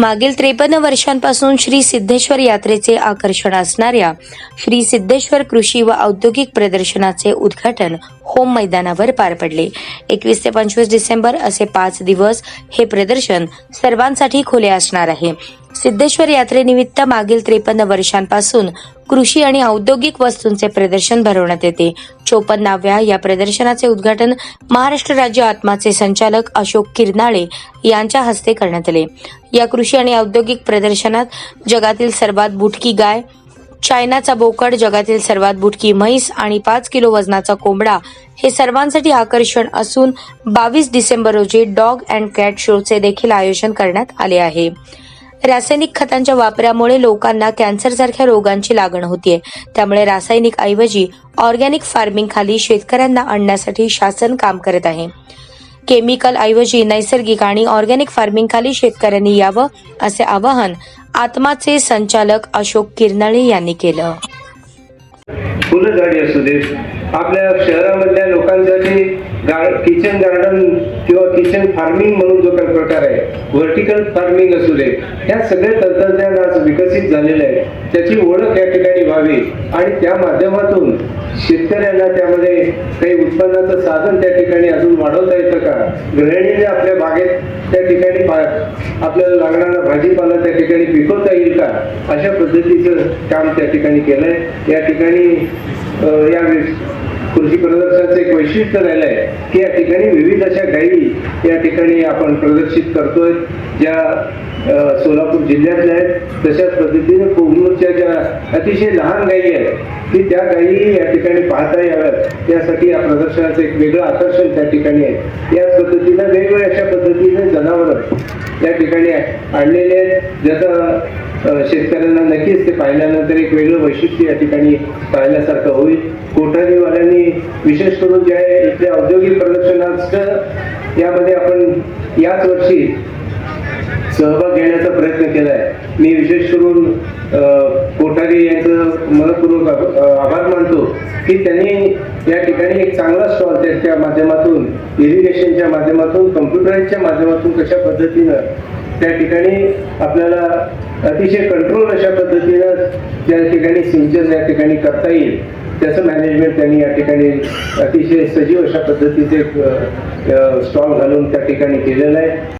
मागील त्रेपन्न वर्षांपासून श्री सिद्धेश्वर यात्रेचे आकर्षण असणाऱ्या श्री सिद्धेश्वर कृषी व औद्योगिक प्रदर्शनाचे उद्घाटन होम मैदानावर पार पडले. एकवीस ते पंचवीस डिसेंबर असे पाच दिवस हे प्रदर्शन सर्वांसाठी खुले असणार आहे. सिद्धेश्वर यात्रेनिमित्त मागील त्रेपन्न वर्षांपासून कृषी आणि औद्योगिक वस्तूंचे प्रदर्शन भरवण्यात येते. चोपन्नाव्या या प्रदर्शनाचे उद्घाटन महाराष्ट्र राज्य आत्माचे संचालक अशोक किरनाळे यांच्या हस्ते करण्यात आले. या कृषी आणि औद्योगिक प्रदर्शनात जगातील सर्वात बुटकी गाय चायनाचा बोकड जगातील सर्वात बुटकी म्हैस आणि पाच किलो वजनाचा कोंबडा हे सर्वांसाठी आकर्षण असून बावीस डिसेंबर रोजी डॉग अँड कॅट शोचे देखील आयोजन करण्यात आले आहे. रासायनिक खतांच्या वापरामुळे लोकांना कॅन्सरसारख्या रोगांची लागण होतीये. त्यामुळे रासायनिक ऐवजी ऑर्गॅनिक फार्मिंग खाली शेतकऱ्यांना आणण्यासाठी शासन काम करत आहे. केमिकल ऐवजी नैसर्गिक आणि ऑर्गॅनिक फार्मिंग खाली शेतकऱ्यांनी यावं असे आवाहन आत्माचे संचालक अशोक किरनाळे यांनी केलं. फुलझाडी असू दे. आपल्या शहरामधल्या लोकांसाठी किचन गार्डन किंवा किचन फार्मिंग म्हणून जो काही प्रकार आहे व्हर्टिकल फार्मिंग असू दे ह्या सगळे तंत्रज्ञान आज विकसित झालेलं आहे. त्याची ओळख या ठिकाणी व्हावी. आणि त्या माध्यमातून शेतकऱ्यांना त्यामध्ये काही उत्पन्नाचं साधन त्या ठिकाणी अजून वाढवता येतं का? गृहिणीने आपल्या बागेत त्या ठिकाणी पा- आपल्याला लागणारा भाजीपाला त्या ठिकाणी पिकवता येईल का? अशा पद्धतीचं काम त्या ठिकाणी केलंय. या ठिकाणी या कृषी प्रदर्शनाचं एक वैशिष्ट्य राहिलं आहे की या ठिकाणी विविध अशा गायी या ठिकाणी आपण प्रदर्शित करतोय ज्या सोलापूर जिल्ह्यातल्या आहेत. तशाच पद्धतीने कोगनूरच्या ज्या अतिशय लहान गायी आहेत की त्या गायी या ठिकाणी पाहता याव्यात. यासाठी या प्रदर्शनाचं एक वेगळं आकर्षण त्या ठिकाणी आहे. याच पद्धतीनं वेगवेगळ्या अशा पद्धतीने जनावरं या ठिकाणी आणलेले आहेत. ज्याचा शेतकऱ्यांना नक्कीच ते पाहिल्यानंतर एक वेगळं वैशिष्ट्य या ठिकाणी पाहिल्यासारखं होईल. कोठारीवाल्यांनी विशेष करून जे आहे इथल्या औद्योगिक प्रदर्शनाचं यामध्ये आपण याच वर्षी सहभाग घेण्याचा प्रयत्न केला आहे मी विशेष करून कोठारी यांचं मनपूर्वक आभार मानतो की त्यांनी या ठिकाणी एक चांगला स्टॉल त्याच्या माध्यमातून इरिगेशनच्या माध्यमातून कम्प्युटराईजच्या माध्यमातून कशा पद्धतीनं त्या ठिकाणी आपल्याला अतिशय कंट्रोल अशा पद्धतीनं त्या ठिकाणी सिंचन या ठिकाणी करता येईल. त्याचं मॅनेजमेंट त्यांनी या ठिकाणी अतिशय सजीव अशा पद्धतीचे स्टॉल घालून त्या ठिकाणी केलेलं आहे.